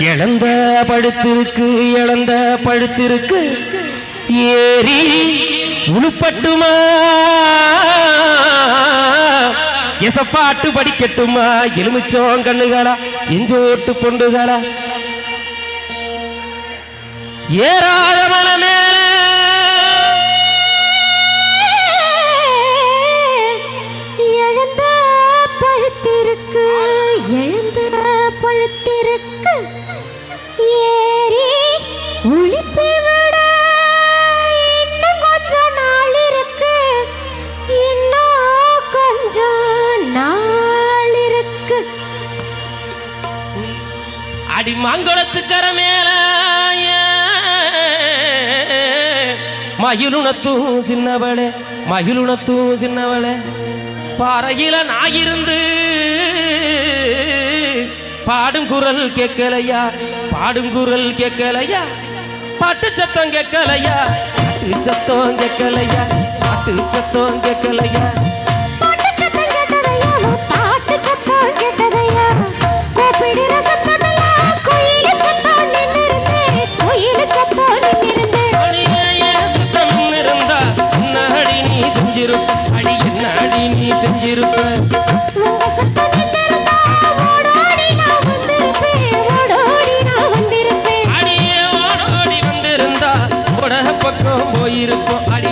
இழந்த படுத்திருக்கு இழந்த படுத்திருக்கு. ஏறி உழுப்பட்டுமா? எசப்பாட்டு படிக்கட்டுமா? எலுமிச்சோம் கண்ணுகளா? எஞ்சோட்டு பொண்டுகளா? ஏறாத அடி மங்களத்துக்கர மேல மயிலுணத்தும் சின்னவளே மகிழுணத்தும் சின்னவளே. பாறையில நாயிருந்து பாடும் குரல் கேட்கலையா? பாடும் குரல் கேட்கலையா? சத்தம் கேட்கலையா பாட்டு சத்தம் கேட்கலையா பாட்டு சத்தம் கேட்கலையா பாட்டு சத்தம் கேட்டதையா? பாட்டு சத்தம் オイとあり